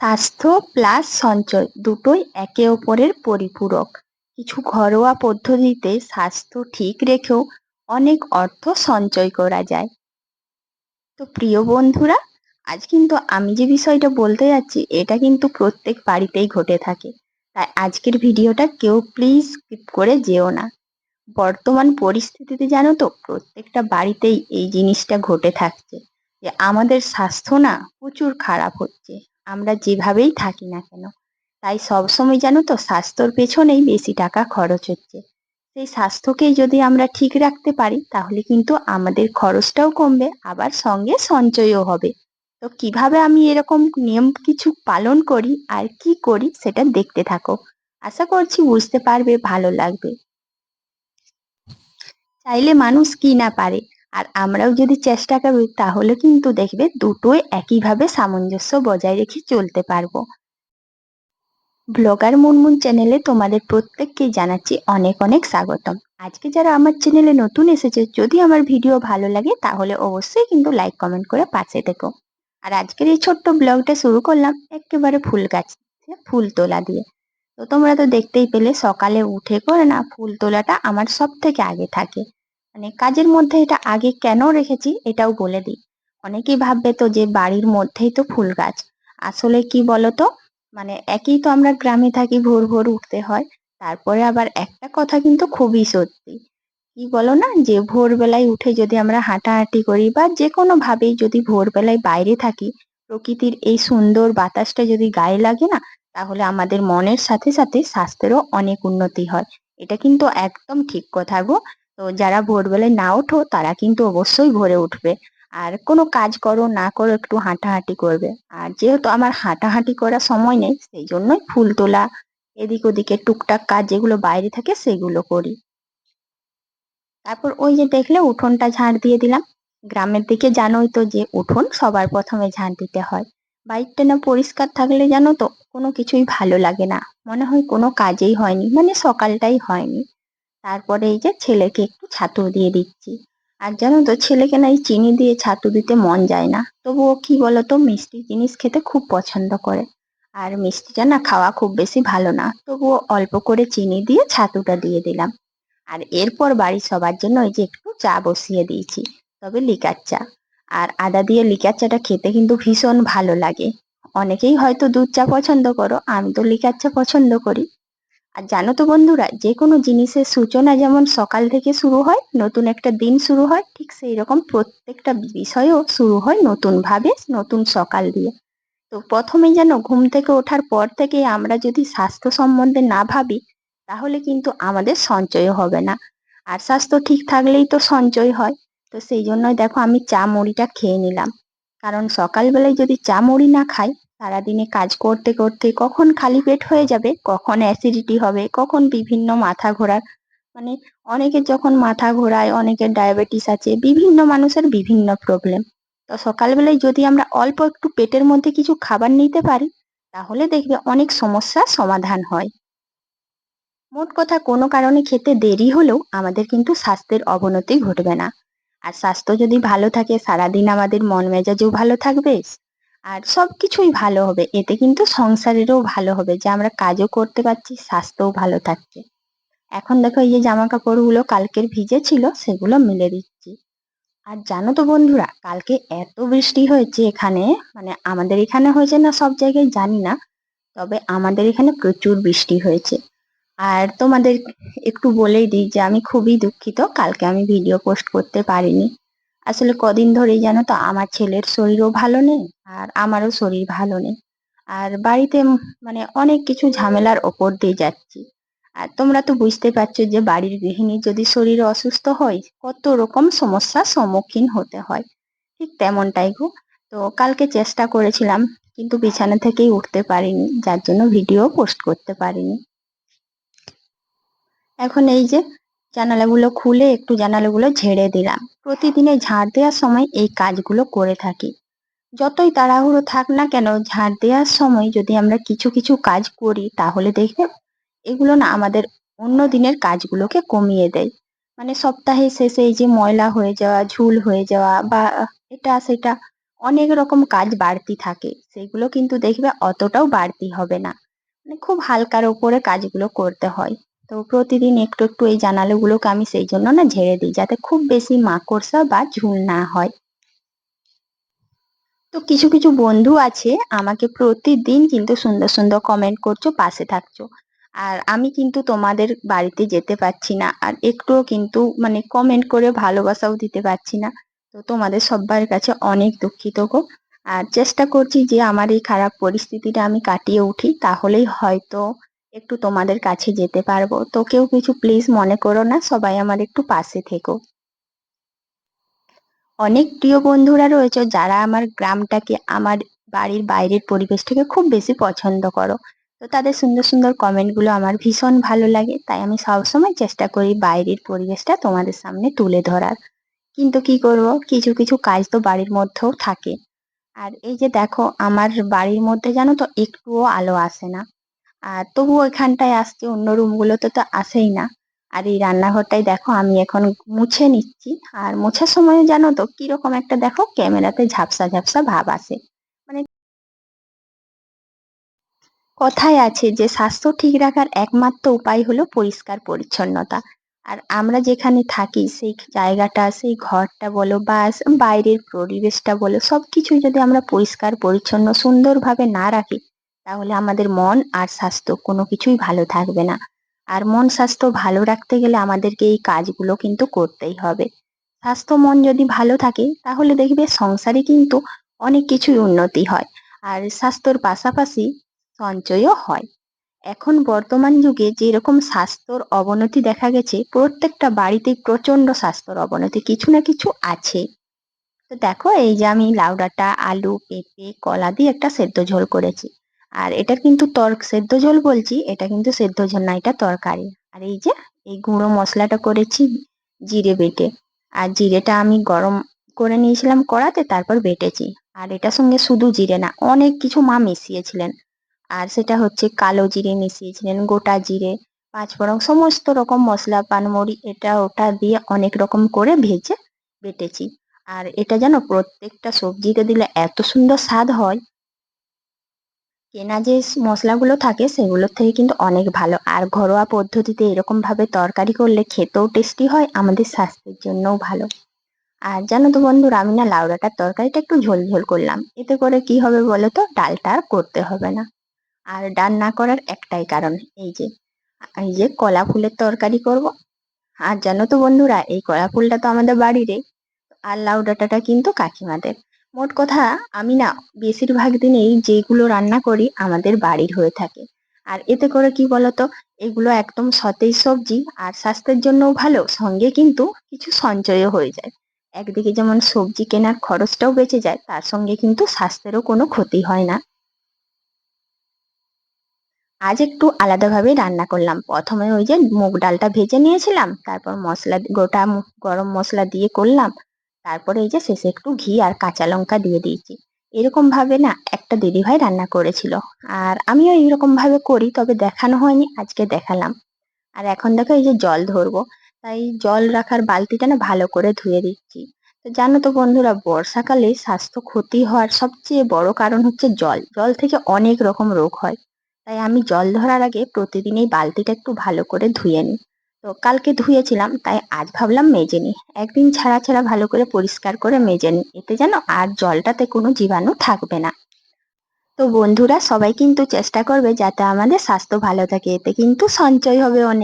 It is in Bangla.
স্বাস্থ্য প্লাস সঞ্চয় দুটোই একে অপরের পরিপূরক। কিছু ঘরোয়া পদ্ধতিতে স্বাস্থ্য ঠিক রেখেও অনেক অর্থ সঞ্চয় করা যায়। তো প্রিয় বন্ধুরা, আজ কিন্তু আমি যে বিষয়টা বলতে যাচ্ছি, এটা কিন্তু প্রত্যেক বাড়িতেই ঘটে থাকে। তাই আজকের ভিডিওটা কেউ প্লিজ স্কিপ করে যেও না। বর্তমান পরিস্থিতিতে জানো তো, প্রত্যেকটা বাড়িতেই এই জিনিসটা ঘটে থাকছে যে আমাদের স্বাস্থ্য না প্রচুর খারাপ হচ্ছে। আমরা যেভাবেই থাকি না কেন, তাই সবসময় জানো তো স্বাস্থ্যর পেছনেই বেশি টাকা খরচ হচ্ছে। সেই স্বাস্থ্যকেই যদি আমরা ঠিক রাখতে পারি, তাহলে কিন্তু আমাদের খরচটাও কমবে, আবার সঙ্গে সঞ্চয়ও হবে। তো কীভাবে আমি এরকম নিয়ম কিছু পালন করি আর কি করি সেটা দেখতে থাকো। আশা করছি বুঝতে পারবে, ভালো লাগবে। চাইলে মানুষ কি না পারে আর আমরাও যদি চেষ্টা করি, তাহলে কিন্তু দেখবে দুটোই একইভাবে সামঞ্জস্য বজায় রেখে চলতে পারব। ব্লগার মুনমুন চ্যানেলে তোমাদের প্রত্যেককে জানাচ্ছি অনেক অনেক স্বাগতম। আজকে যারা আমার চ্যানেলে নতুন এসেছে, যদি আমার ভিডিও ভালো লাগে, তাহলে অবশ্যই কিন্তু লাইক, কমেন্ট করে পাশে থেকো। আর আজকের এই ছোট্ট ব্লগটা শুরু করলাম একেবারে ফুল গাছ ফুল তোলা দিয়ে। তো তোমরা তো দেখতেই পেলে, সকালে উঠে করে না, ফুল তোলাটা আমার সব থেকে আগে থাকে। মানে কাজের মধ্যে এটা আগে কেন রেখেছি এটাও বলে দিই। অনেকেই ভাববে তো যে বাড়ির মধ্যেই তো ফুল গাছ। আসলে কি বলতো? মানে একই তো আমরা গ্রামে থাকি, ভোর ভোর উঠতে হয়। তারপরে আবার একটা কথা কিন্তু খুবই সত্যি। কি বলো না? যে ভোরবেলায় উঠে যদি আমরা হাঁটাহাঁটি করি বা যে কোনো ভাবেই যদি ভোরবেলায় বাইরে থাকি, প্রকৃতির এই সুন্দর বাতাসটা যদি গায়ে লাগে না, তাহলে আমাদের মনের সাথে সাথে স্বাস্থ্যেরও অনেক উন্নতি হয়। এটা কিন্তু একদম ঠিক কথা গো। তো যারা ভোরবেলায় না ওঠো, তারা কিন্তু অবশ্যই ভোরে উঠবে। আর কোনো কাজ করো, না করো, একটু হাঁটাহাঁটি করবে। আর যেহেতু আমার হাঁটাহাঁটি করার সময় নেই, সেই জন্যই ফুল তোলা, এদিক ওদিকে টুকটাক কাজ যেগুলো বাইরে থাকে, সেগুলো করি। তারপর ওই যে দেখলে উঠোনটা ঝাড় দিয়ে দিলাম। গ্রামের দিকে জানোই তো যে উঠোন সবার প্রথমে ঝাড় দিতে হয়। বাইকটা না পরিষ্কার থাকলে জানো তো, কোনো কিছুই ভালো লাগে না। মনে হয় কোনো কাজেই হয়নি মানে সকালটাই হয়নি। তারপরে এই যে ছেলেকে একটু ছাতু দিয়ে দিচ্ছি। আর জানো তো, ছেলেকে না এই চিনি দিয়ে ছাতু দিতে মন যায় না। তবুও কি বলতো মিষ্টি জিনিস খেতে খুব পছন্দ করে। আর মিষ্টিটা না খাওয়া খুব বেশি ভালো না। তবুও অল্প করে চিনি দিয়ে ছাতুটা দিয়ে দিলাম। আর এরপর বাড়ির সবার জন্য ওই যে একটু চা বসিয়ে দিয়েছি, তবে লিকার চা। আর আদা দিয়ে লিকার চাটা খেতে কিন্তু ভীষণ ভালো লাগে। অনেকেই হয়তো দুধ চা পছন্দ করো, আমি তো লিকার চা পছন্দ করি। আর জানো তো বন্ধুরা যে কোনো জিনিসের সূচনা যেমন সকাল থেকে শুরু হয়, নতুন একটা দিন শুরু হয়, ঠিক সেই রকম প্রত্যেকটা বিষয়ও শুরু হয় নতুন ভাবে নতুন সকাল দিয়ে। তো প্রথমে যেন ঘুম থেকে ওঠার পর থেকে আমরা যদি স্বাস্থ্য সম্বন্ধে না ভাবি, তাহলে কিন্তু আমাদের সঞ্চয় হবে না। আর স্বাস্থ্য ঠিক থাকলেই তো সঞ্চয় হয়। তো সেই জন্যই দেখো আমি চা মুড়িটা খেয়ে নিলাম। কারণ সকালবেলায় যদি চা মুড়ি না খাই সারাদিনে কাজ করতে করতে কখন খালি পেট হয়ে যাবে, কখন অ্যাসিডিটি হবে, কখন বিভিন্ন মাথা ঘোরার। মানে অনেকের যখন মাথা ঘোরায়, অনেকের ডায়াবেটিস আছে, বিভিন্ন মানুষের বিভিন্ন প্রবলেম তো সকালবেলায় যদি আমরা অল্প একটু পেটের মধ্যে কিছু খাবার নিতে পারি, তাহলে দেখবে অনেক সমস্যার সমাধান হয়। মোট কথা, কোনো কারণে খেতে দেরি হলেও আমাদের কিন্তু স্বাস্থ্যের অবনতি ঘটবে না। আর স্বাস্থ্য যদি ভালো থাকে, সারাদিন আমাদের মন মেজাজও ভালো থাকবে আর সব কিছুই ভালো হবে। এতে কিন্তু সংসারেরও ভালো হবে। যে আমরা কাজও করতে পারছি, স্বাস্থ্যও ভালো থাকছে। এখন দেখো এই যে জামা কাপড়গুলো কালকের ভিজে ছিল সেগুলো মিলে দিচ্ছি। আর জানো তো বন্ধুরা, কালকে এত বৃষ্টি হয়েছে এখানে মানে আমাদের এখানে হয়েছে না সব জায়গায় জানি না, তবে আমাদের এখানে প্রচুর বৃষ্টি হয়েছে। আর তোমাদের একটু বলেই দিই যে আমি খুবই দুঃখিত, কালকে আমি ভিডিও পোস্ট করতে পারিনি। আসলে কদিন ধরেই জানো তো, আমার ছেলের শরীরও ভালো নেই আর আমারও শরীর ভালো নেই। আর বাড়িতে মানে অনেক কিছু ঝামেলার ওপর দিয়ে যাচ্ছি। আর তোমরা তো বুঝতে পারছ যে বাড়ির গৃহিণী যদি শরীর অসুস্থ হয়, কত রকম সমস্যার সম্মুখীন হতে হয়। ঠিক তেমনটাই গো। তো কালকে চেষ্টা করেছিলাম, কিন্তু বিছানা থেকেই উঠতে পারিনি, যার জন্য ভিডিও পোস্ট করতে পারিনি। এখন এই যে জানালাগুলো খুলে একটু জানালাগুলো ঝেড়ে দিলাম। প্রতিদিনে ঝাড় দেওয়ার সময় এই কাজগুলো করে থাকি। যতই তাড়াহুড়ো থাক না কেন, ঝাড় দেওয়ার সময় যদি আমরা কিছু কিছু কাজ করি, তাহলে দেখবে এগুলো না আমাদের অন্য দিনের কাজগুলোকে কমিয়ে দেয়। মানে সপ্তাহের শেষে এই যে ময়লা হয়ে যাওয়া, ঝুল হয়ে যাওয়া বা এটা সেটা অনেক রকম কাজ বাড়তি থাকে। সেগুলো কিন্তু দেখবে অতটাও বাড়তি হবে না। মানে খুব হালকার ওপরে কাজগুলো করতে হয়। তো প্রতিদিন একটু একটু এই জানালাগুলোকে আমি সেই জন্য না ঝেড়ে দিই, যাতে খুব বেশি মাকড়সা বা ঝুল না হয়। তো কিছু কিছু বন্ধু আছে, আমাকে প্রতিদিন কিন্তু সুন্দর সুন্দর কমেন্ট করছ, পাশে থাকছো। আর আমি কিন্তু তোমাদের বাড়িতে যেতে পারছি না, আর একটুও কিন্তু মানে কমেন্ট করে ভালোবাসাও দিতে পারছি না। তো তোমাদের সবার কাছে অনেক দুঃখিত গো। আর চেষ্টা করছি যে আমার এই খারাপ পরিস্থিতিটা আমি কাটিয়ে উঠি, তাহলেই হয়তো একটু তোমাদের কাছে যেতে পারব। তো কেউ কিছু প্লিজ মনে করো না, সবাই আমার একটু পাশে থেকো। অনেক প্রিয় বন্ধুরা রয়েছে যারা আমার গ্রামটাকে, আমার বাড়ির বাইরের পরিবেশটাকে খুব বেশি পছন্দ করো। তো তাদের সুন্দর সুন্দর কমেন্টগুলো আমার ভীষণ ভালো লাগে। তাই আমি সবসময় চেষ্টা করি বাইরের পরিবেশটা তোমাদের সামনে তুলে ধরার। কিন্তু কি করব? কিছু কিছু কাজ তো বাড়ির মধ্যেও থাকে। আর এই যে দেখো, আমার বাড়ির মধ্যে জানো তো একটুও আলো আসে না। আর তবুও এখানটায় আসছি, অন্য রুমগুলোতে তো আসেই না। আর এই রান্নাঘরটাই দেখো, আমি এখন মুছে নিচ্ছি। আর মোছার সময় জানো তো, কীরকম একটা দেখো, ক্যামেরাতে ঝাপসা ঝাপসা ভাব আসে। মানে কথায় আছে যে, স্বাস্থ্য ঠিক রাখার একমাত্র উপায় হলো পরিষ্কার পরিচ্ছন্নতা। আর আমরা যেখানে থাকি, সেই জায়গাটা, সেই ঘরটা বলো বা বাইরের পরিবেশটা বলো, সবকিছুই যদি আমরা পরিষ্কার, পরিচ্ছন্ন, সুন্দরভাবে না রাখি তাহলে আমাদের মন আর স্বাস্থ্য কোনো কিছুই ভালো থাকবে না। আর মন স্বাস্থ্য ভালো রাখতে গেলে আমাদেরকে এই কাজগুলো কিন্তু করতেই হবে। স্বাস্থ্য মন যদি ভালো থাকে, তাহলে দেখবে সংসারে কিন্তু অনেক কিছুই উন্নতি হয় আর স্বাস্থ্যর পাশাপাশি সঞ্চয়ও হয়। এখন বর্তমান যুগে যেরকম স্বাস্থ্যর অবনতি দেখা গেছে, প্রত্যেকটা বাড়িতেই প্রচণ্ড স্বাস্থ্যর অবনতি কিছু না কিছু আছে। তো দেখো, এই যে আমি লাউ ডাঁটা, আলু, পেঁপে, কলা দিয়ে একটা সেদ্ধ ঝোল করেছি। আর এটার কিন্তু তর্ক সেদ্ধ ঝোল বলছি, এটা কিন্তু সেদ্ধ ঝোল না, এটা তরকারি। আর এই যে, এই গুঁড়ো মশলাটা করেছি জিরে বেটে। আর জিরেটা আমি গরম করে নিয়েছিলাম কড়াতে, তারপর বেটেছি। আর এটার সঙ্গে শুধু জিরে না, অনেক কিছু মা মিশিয়েছিলেন। আর সেটা হচ্ছে কালো জিরে মিশিয়েছিলেন, গোটা জিরে পাঁচফোড়ন সমস্ত রকম মশলা, পানমরি, এটা ওটা দিয়ে অনেক রকম করে ভেজে বেটেছি। আর এটা যেন প্রত্যেকটা সবজিতে দিলে এত সুন্দর স্বাদ হয় কেনা যে মশলাগুলো থাকে সেগুলোর থেকে কিন্তু অনেক ভালো। আর ঘরোয়া পদ্ধতিতে এরকম ভাবে তরকারি করলে খেতেও টেস্টি হয়, আমাদের স্বাস্থ্যের জন্যও ভালো। আর জানো তো বন্ধুরা আমি না লাউ ডাঁটার তরকারিটা একটু ঝোল ঝোল করলাম। এতে করে কি হবে বলো তো, ডালটা আর করতে হবে না। আর ডাল না করার একটাই কারণ, এই যে এই যে কলা ফুলের তরকারি করব। আর জানো তো বন্ধুরা, এই কলা ফুলটা তো আমাদের বাড়িরই। আর লাউ ডাঁটাটা কিন্তু কাকিমাদের। মোট কথা, আমি না বেশিরভাগ দিনেই যেগুলো রান্না করি আমাদের বাড়ির হয়ে থাকে। আর এতে করে কি বলতো, এগুলো একদম সতেজ সবজি আর স্বাস্থ্যের জন্যও ভালো, সঙ্গে কিন্তু কিছু সঞ্চয়ও হয়ে যায়। একদিকে যেমন সবজি কেনার খরচটাও বেঁচে যায়, তার সঙ্গে কিন্তু স্বাস্থ্যেরও কোনো ক্ষতি হয় না। আজ একটু আলাদাভাবে রান্না করলাম। প্রথমে ওই যে মুগ ডালটা ভেজে নিয়েছিলাম, তারপর মশলা গোটা গরম মশলা দিয়ে করলাম। তারপরে এই যে শেষে একটু ঘি আর কাঁচা লঙ্কা দিয়ে দিয়েছি। এরকম ভাবে না একটা দিদিভাই রান্না করেছিল। আর আমিও এইরকম ভাবে করি, তবে দেখানো হয়নি, আজকে দেখালাম। আর এখন দেখো এই যে জল ধরবো, তাই জল রাখার বালতিটা না ভালো করে ধুয়ে দিচ্ছি। তো জানো তো বন্ধুরা, বর্ষাকালে স্বাস্থ্য ক্ষতি হওয়ার সবচেয়ে বড় কারণ হচ্ছে জল। জল থেকে অনেক রকম রোগ হয়। তাই আমি জল ধরার আগে প্রতিদিন এই বালতিটা একটু ভালো করে ধুয়ে নিই। তো কালকে ধুয়েছিলাম, তাই আজ ভাবলাম মেজে নিই। একদিন ছাড়া ছাড়া ভালো করে পরিষ্কার করে মেজে নিই, এতে যেন আর জলটাতে কোনো জীবাণু থাকবে না। তো বন্ধুরা, সবাই কিন্তু চেষ্টা করবে যাতে আমাদের স্বাস্থ্য ভালো থাকে, এতে কিন্তু সঞ্চয় হবে অনেক।